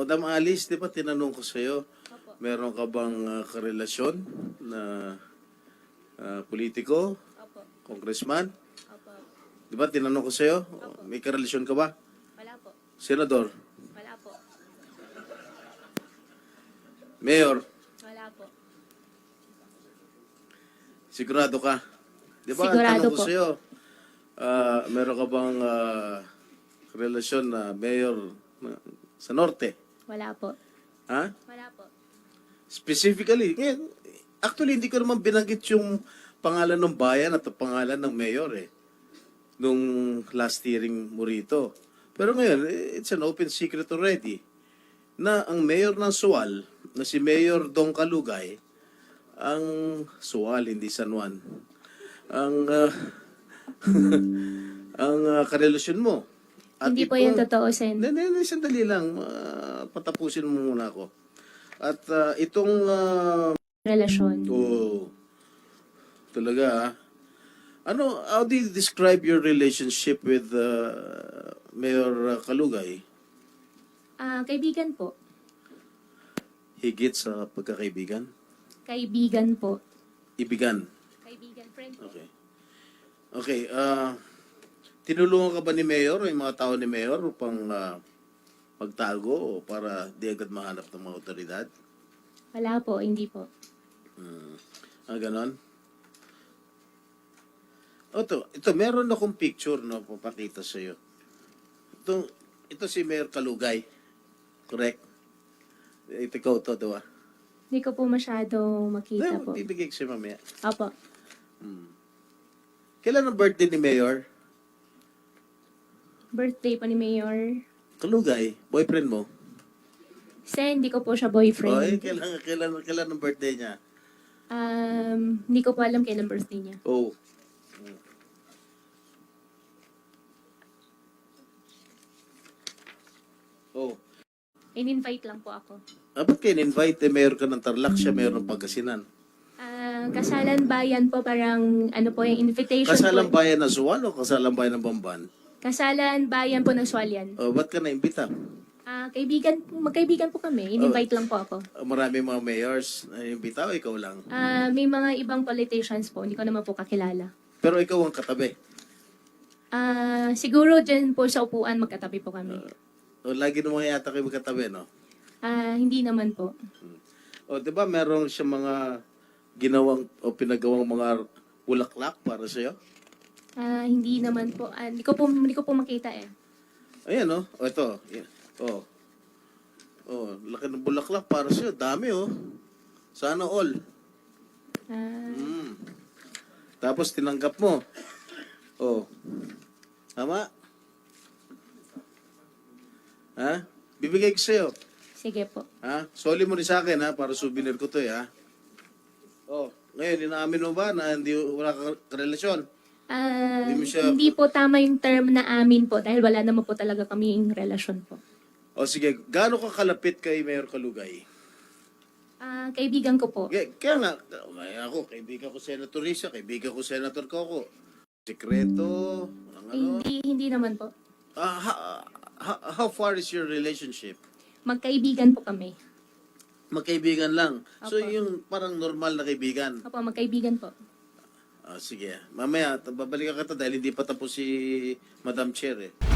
Madam Alice, di ba tinanong ko sa'yo, Opo. meron ka bang ah, karelasyon na ah, politiko, Opo. congressman? Opo. Di ba tinanong ko sa'yo, may karelasyon ka ba? Wala po. Senador? Wala po. Mayor? Wala po. Sigurado ka? Di ba, Sigurado tanong ko po. sa'yo, ah, meron ka bang ah, relasyon na mayor na- sa Norte? Wala po. Ha? Wala po. Specifically, ngayon, actually, hindi ko naman binanggit yung pangalan ng bayan at ang pangalan ng mayor eh. Nung last hearing mo rito. Pero ngayon, it's an open secret already na ang mayor ng Sual, na si Mayor Dong Kalugay, ang Sual, hindi San Juan, ang ah, ang ah, karelasyon mo. At Hindi po itong- yan totoo, Sen. hindi, hindi, sandali lang. Ah, patapusin mo muna ako. At ah, itong... ah, Relasyon. oh, talaga ah. Ano, how do you describe your relationship with ah, Mayor Kalugay? Ah, kaibigan po. Higit sa pagkakaibigan? Kaibigan po. Ibigan. Kaibigan, friend po. Okay. Okay, ah... tinulungan ka ba ni Mayor o yung mga tao ni Mayor upang ah, magtago o para di agad mahanap ng mga otoridad? Wala po, hindi po. Hmm. Ah, ganon? O, ito, ito, meron akong picture, no, papakita sa iyo. Ito, ito si Mayor Kalugay. Correct? Ito ikaw to, diba? Hindi ko po masyado makita po. Bibigay ko siya mamaya. Opo. Kailan ang birthday ni Mayor? Birthday po ni Mayor. Kalugay, boyfriend mo? Sen, hindi ko po siya Oy, boyfriend. kailan, kailan, kailan ang birthday niya? Um, hindi ko po alam kailan birthday niya. Oh. Oh. In-invite lang po ako. Ah, ba't kayo invite Eh, mayor ka ng Tarlac, siya mayor ng Pagkasinan. Ah, kasalan bayan po parang ano po yung invitation Kasalang po. bayan ng Suwan o kasalang bayan ng Bamban? Kasalan bayan po ng Swalyan. O, ba't ka na-imbita? Ah, kaibigan, magkaibigan po kami. In-invite lang po ako. Ah, Marami mga mayors na imbita o ikaw lang? Ah, may mga ibang politicians po, hindi ko naman po kakilala. Pero ikaw ang katabi. Ah, siguro dyan po sa upuan magkatabi po kami. O, lagi naman yata kayo magkatabi, no? Ah, hindi naman po. O, di ba meron siya mga ginawang o pinagawang mga bulaklak para sa'yo? Ah, hindi naman po. Ah, hindi ko po hindi ko po makita eh. Ayan, no? O, ito. Yan. O. O, laki ng bulaklak para sa'yo. Dami, oh. Sana all. Ah, Mm. Tapos tinanggap mo. Oh. Tama? Ha? Bibigay ko sa'yo. sige po. Ha? Soli mo rin sa akin, ha? Para souvenir ko to, eh, ha? Oh. Ngayon, inaamin mo ba na hindi wala ka relasyon? Ah, Hindi mo siya- hindi po tama yung term na amin po dahil wala naman po talaga kaming relasyon po. O sige, gaano ka kalapit kay Mayor Kalugay? Ah, kaibigan ko po. Kaya, kaya nga, kaya ako, kaibigan ko Senator Risa, kaibigan ko Senator Coco. Sekreto, ang ano. Hindi hindi naman po. Ah, ha- ha- how far is your relationship? Magkaibigan po kami. Magkaibigan lang. So, Apo. yung parang normal na kaibigan. Opo, magkaibigan po. Ah, sige. Mamaya, babalikan ka to dahil hindi pa tapos si Madam Chair eh.